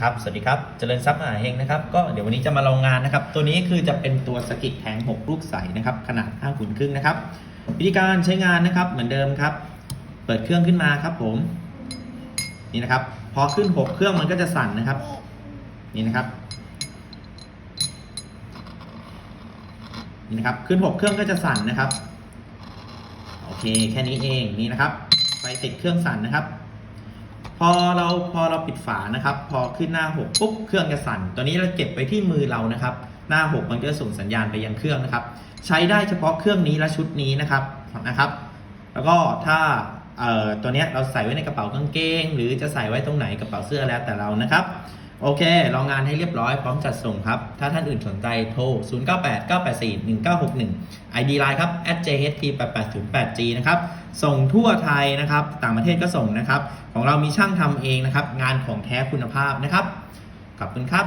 ครับ สวัสดีครับ เจริญทรัพย์มหาเฮงนะครับ ก็เดี๋ยววันนี้จะมาลองงานนะครับ ตัวนี้คือจะเป็นตัวสกิดแทง 6 ลูกใสนะครับ ขนาด5คูณครึ่งนะครับ วิธีการใช้งานนะครับ เหมือนเดิมครับ เปิดเครื่องขึ้นมาครับผม นี่นะครับ พอขึ้น 6 เครื่องมันก็จะสั่นนะครับ นี่นะครับ นี่นะครับ ขึ้น 6 เครื่องก็จะสั่นนะครับ โอเค แค่นี้เอง นี่นะครับ ไปติดเครื่องสั่นนะครับ พอเราพอเราปิดฝานะครับ พอขึ้นหน้า 6 ปุ๊บเครื่องจะสั่น ตัวนี้เราเก็บไปที่มือเรานะครับ หน้า 6 มันจะส่งสัญญาณไปยังเครื่องนะครับ ใช้ได้เฉพาะเครื่องนี้และชุดนี้นะครับนะครับ แล้วก็ถ้าเอ่อตัวนี้เราใส่ไว้ในกระเป๋ากางเกง หรือจะใส่ไว้ตรงไหนกระเป๋าเสื้อแล้วแต่เรานะครับ โอเค รองงานให้เรียบร้อยพร้อมจัดส่งครับ ถ้าท่านอื่นสนใจโทร 0989841961 ID Line ครับ @jht8808g นะครับ ส่งทั่วไทยนะครับ ต่างประเทศก็ส่งนะครับ ของเรามีช่างทำเองนะครับ งานของแท้คุณภาพนะครับ ขอบคุณครับ